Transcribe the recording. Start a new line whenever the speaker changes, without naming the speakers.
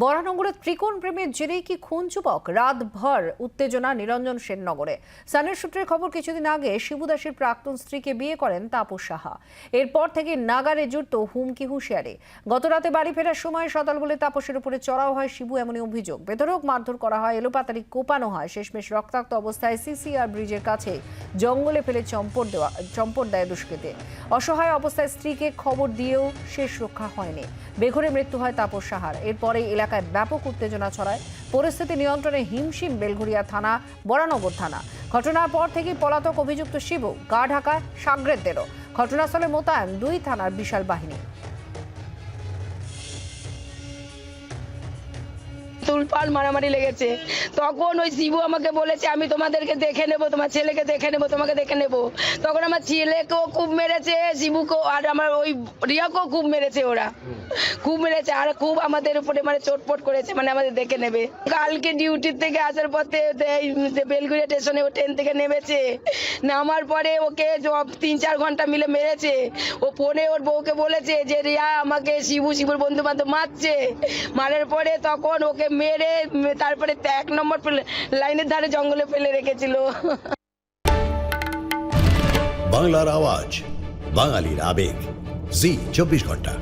বরানগরে ত্রিকোণ প্রেমের জেরেই কি খুন যুবক? রাতভর উত্তেজনা নিরঞ্জন সেননগরে। সানের সূত্রের খবর, কিছুদিন আগে শিবুদাসের প্রাক্তন স্ত্রীকে বিয়ে করেন তাপস সাহা। এরপর থেকে নাগারে জুড়ত হুমকি হুঁশিয়ারি। গত রাতে বাড়ি ফেরার সময় সতাল বলে তাপসের উপরে চড়াও হয় শিবু এমনই অভিযোগ। বেতরক মারধর করা হয় এলোপাতারি কোপানো হয়। শেষমেশ রক্তাক্ত অবস্থায় সিসিআর ব্রিজের কাছে জঙ্গলে ফেলে চম্পট দেওয়া, চম্পট দেয় দুষ্কৃতে অসহায় অবস্থায় স্ত্রীকে খবর দিয়েও শেষ রক্ষা হয়নি। বেঘরে মৃত্যু হয় তাপস সাহার। এরপরে এলাকায় ব্যাপক উত্তেজনা ছড়ায়। পরিস্থিতি নিয়ন্ত্রণে হিমশিম বেলঘরিয়া থানা, বরানগর থানা। ঘটনার পর থেকেই পলাতক অভিযুক্ত শিবু গা ঢাকায় সাগরেদদেরও। ঘটনাস্থলে মোতায়েন দুই থানার বিশাল বাহিনী।
তুলপাল মারামারি লেগেছে। তখন ওই শিবু আমাকে বলেছে, আমি তোমাদেরকে দেখে নেব, তোমার ছেলেকে দেখে নেব, তোমাকে দেখে নেব। তখন আমার ছেলেকেও খুব মেরেছে, শিবুকেও, আর আমার ওই রিয়াকেও খুব মেরেছে ওরা। খুব মেরেছে, আর খুব আমাদের উপরে মানে চোটপট করেছে মানে আমাদের দেখে নেবে। কালকে ডিউটির থেকে আসার পথে বেলগুড়িয়া স্টেশনে ও ট্রেন থেকে নেমেছে। নামার পরে ওকে তিন চার ঘণ্টা মিলে মেরেছে। ও ফোনে ওর বউকে বলেছে যে, রিয়া, আমাকে শিবু, শিবুর বন্ধু বান্ধব মারছে। মারার পরে তখন ওকে মেরে তারপরে এক নম্বর লাইনের ধারে জঙ্গলে ফেলে রেখেছিল।
বাংলার আওয়াজ, বাঙালির আবেগ। জি, চব্বিশ ঘণ্টা।